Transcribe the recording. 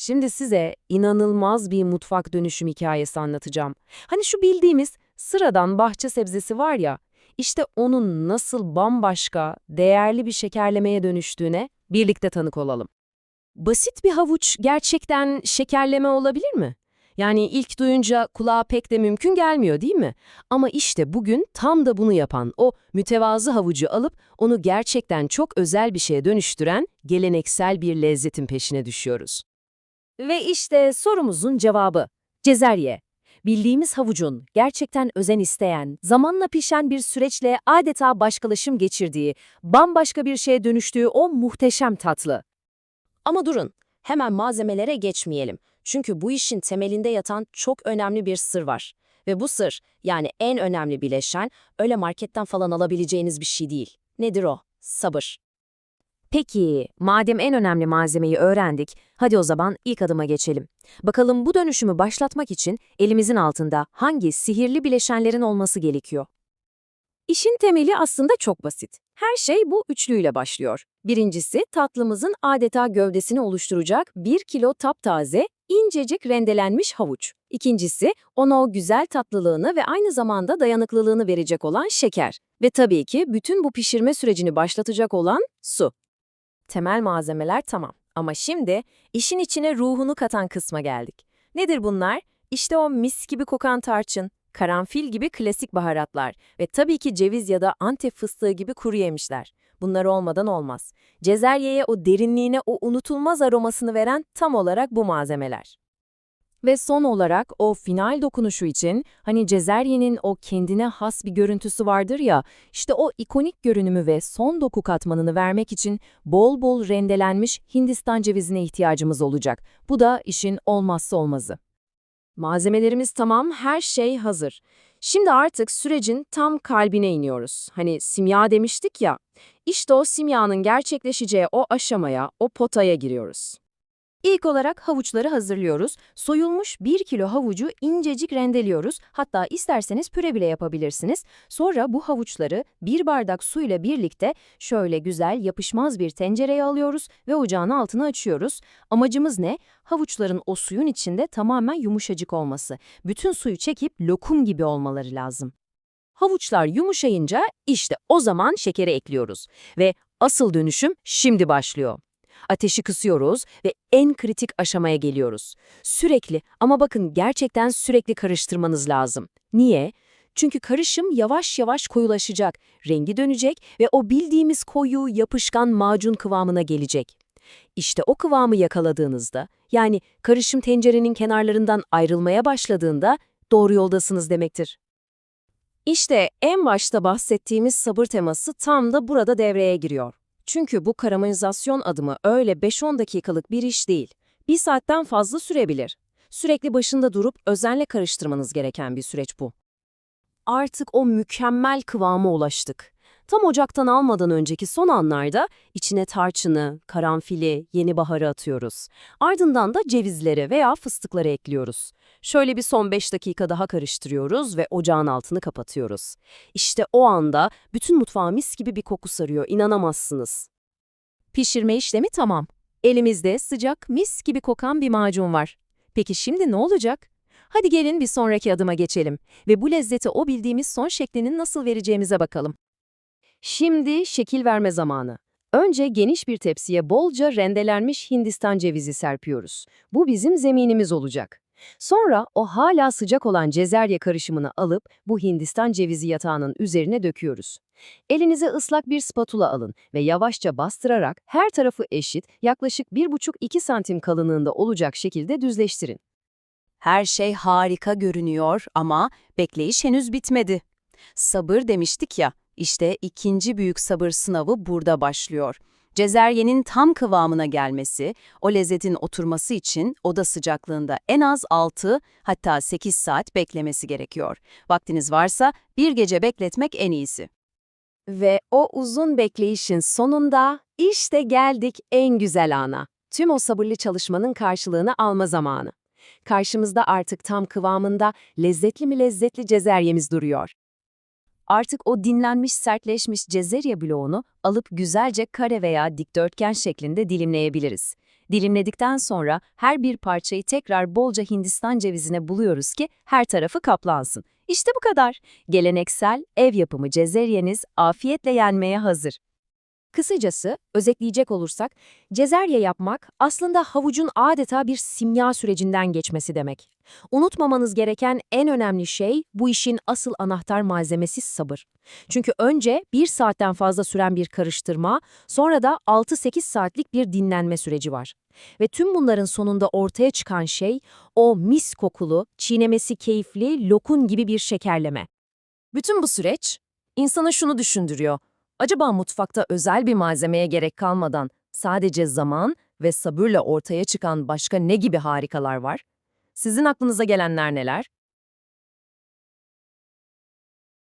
Şimdi size inanılmaz bir mutfak dönüşüm hikayesi anlatacağım. Hani şu bildiğimiz sıradan bahçe sebzesi var ya, işte onun nasıl bambaşka, değerli bir şekerlemeye dönüştüğüne birlikte tanık olalım. Basit bir havuç gerçekten şekerleme olabilir mi? Yani ilk duyunca kulağa pek de mümkün gelmiyor değil mi? Ama işte bugün tam da bunu yapan o mütevazı havucu alıp onu gerçekten çok özel bir şeye dönüştüren geleneksel bir lezzetin peşine düşüyoruz. Ve işte sorumuzun cevabı. Cezerye. Bildiğimiz havucun gerçekten özen isteyen, zamanla pişen bir süreçle adeta başkalaşım geçirdiği, bambaşka bir şeye dönüştüğü o muhteşem tatlı. Ama durun, hemen malzemelere geçmeyelim. Çünkü bu işin temelinde yatan çok önemli bir sır var. Ve bu sır, yani en önemli bileşen, öyle marketten falan alabileceğiniz bir şey değil. Nedir o? Sabır. Peki, madem en önemli malzemeyi öğrendik, hadi o zaman ilk adıma geçelim. Bakalım bu dönüşümü başlatmak için elimizin altında hangi sihirli bileşenlerin olması gerekiyor? İşin temeli aslında çok basit. Her şey bu üçlüyle başlıyor. Birincisi tatlımızın adeta gövdesini oluşturacak 1 kilo taptaze, incecik rendelenmiş havuç. İkincisi ona o güzel tatlılığını ve aynı zamanda dayanıklılığını verecek olan şeker. Ve tabii ki bütün bu pişirme sürecini başlatacak olan su. Temel malzemeler tamam. Ama şimdi işin içine ruhunu katan kısma geldik. Nedir bunlar? İşte o mis gibi kokan tarçın, karanfil gibi klasik baharatlar ve tabii ki ceviz ya da antep fıstığı gibi kuru yemişler. Bunlar olmadan olmaz. Cezeryeye o derinliğine o unutulmaz aromasını veren tam olarak bu malzemeler. Ve son olarak o final dokunuşu için hani Cezerye'nin o kendine has bir görüntüsü vardır ya, işte o ikonik görünümü ve son doku katmanını vermek için bol bol rendelenmiş Hindistan cevizine ihtiyacımız olacak. Bu da işin olmazsa olmazı. Malzemelerimiz tamam, her şey hazır. Şimdi artık sürecin tam kalbine iniyoruz. Hani simya demiştik ya, işte o simyanın gerçekleşeceği o aşamaya, o potaya giriyoruz. İlk olarak havuçları hazırlıyoruz. Soyulmuş 1 kilo havucu incecik rendeliyoruz. Hatta isterseniz püre bile yapabilirsiniz. Sonra bu havuçları bir bardak su ile birlikte şöyle güzel yapışmaz bir tencereye alıyoruz ve ocağın altını açıyoruz. Amacımız ne? Havuçların o suyun içinde tamamen yumuşacık olması. Bütün suyu çekip lokum gibi olmaları lazım. Havuçlar yumuşayınca işte o zaman şekeri ekliyoruz. Ve asıl dönüşüm şimdi başlıyor. Ateşi kısıyoruz ve en kritik aşamaya geliyoruz. Sürekli ama bakın gerçekten sürekli karıştırmanız lazım. Niye? Çünkü karışım yavaş yavaş koyulaşacak, rengi dönecek ve o bildiğimiz koyu, yapışkan macun kıvamına gelecek. İşte o kıvamı yakaladığınızda, yani karışım tencerenin kenarlarından ayrılmaya başladığında doğru yoldasınız demektir. İşte en başta bahsettiğimiz sabır teması tam da burada devreye giriyor. Çünkü bu karamelizasyon adımı öyle 5-10 dakikalık bir iş değil. Bir saatten fazla sürebilir. Sürekli başında durup özenle karıştırmanız gereken bir süreç bu. Artık o mükemmel kıvama ulaştık. Tam ocaktan almadan önceki son anlarda içine tarçını, karanfili, yeni baharı atıyoruz. Ardından da cevizleri veya fıstıkları ekliyoruz. Şöyle bir son 5 dakika daha karıştırıyoruz ve ocağın altını kapatıyoruz. İşte o anda bütün mutfağı mis gibi bir koku sarıyor, inanamazsınız. Pişirme işlemi tamam. Elimizde sıcak, mis gibi kokan bir macun var. Peki şimdi ne olacak? Hadi gelin bir sonraki adıma geçelim ve bu lezzeti o bildiğimiz son şeklinin nasıl vereceğimize bakalım. Şimdi şekil verme zamanı. Önce geniş bir tepsiye bolca rendelenmiş Hindistan cevizi serpiyoruz. Bu bizim zeminimiz olacak. Sonra o hala sıcak olan cezerye karışımını alıp bu Hindistan cevizi yatağının üzerine döküyoruz. Elinize ıslak bir spatula alın ve yavaşça bastırarak her tarafı eşit, yaklaşık 1,5-2 santim kalınlığında olacak şekilde düzleştirin. Her şey harika görünüyor ama bekleyiş henüz bitmedi. Sabır demiştik ya, işte ikinci büyük sabır sınavı burada başlıyor. Cezeryenin tam kıvamına gelmesi, o lezzetin oturması için oda sıcaklığında en az 6 hatta 8 saat beklemesi gerekiyor. Vaktiniz varsa bir gece bekletmek en iyisi. Ve o uzun bekleyişin sonunda işte geldik en güzel ana. Tüm o sabırlı çalışmanın karşılığını alma zamanı. Karşımızda artık tam kıvamında lezzetli mi lezzetli cezeryemiz duruyor. Artık o dinlenmiş sertleşmiş cezerye bloğunu alıp güzelce kare veya dikdörtgen şeklinde dilimleyebiliriz. Dilimledikten sonra her bir parçayı tekrar bolca Hindistan cevizine buluyoruz ki her tarafı kaplansın. İşte bu kadar. Geleneksel ev yapımı cezeryeniz afiyetle yenmeye hazır. Kısacası, özetleyecek olursak, cezerye yapmak aslında havucun adeta bir simya sürecinden geçmesi demek. Unutmamanız gereken en önemli şey bu işin asıl anahtar malzemesi sabır. Çünkü önce bir saatten fazla süren bir karıştırma, sonra da 6-8 saatlik bir dinlenme süreci var. Ve tüm bunların sonunda ortaya çıkan şey o mis kokulu, çiğnemesi keyifli, lokun gibi bir şekerleme. Bütün bu süreç insana şunu düşündürüyor. Acaba mutfakta özel bir malzemeye gerek kalmadan sadece zaman ve sabırla ortaya çıkan başka ne gibi harikalar var? Sizin aklınıza gelenler neler?